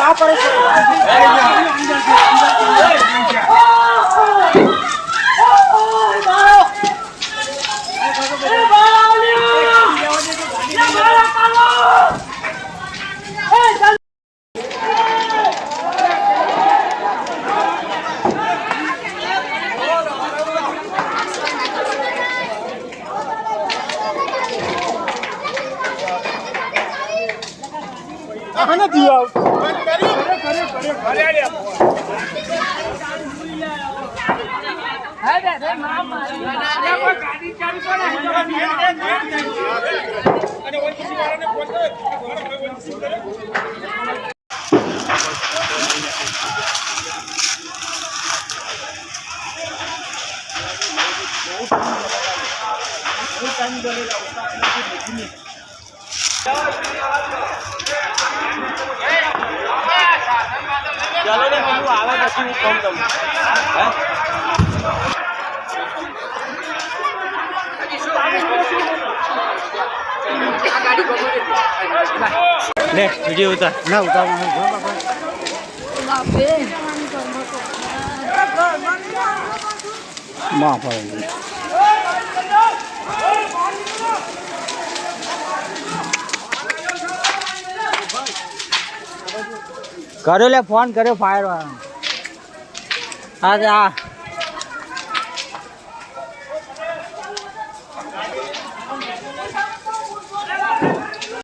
காப்பாடு આને દીવા Thank you. લે વીડિયો ઉતાર. ના ઉતારવાનું માં પડે કર્યો લે ફોન કર્યો ફાયર વાળા હા આ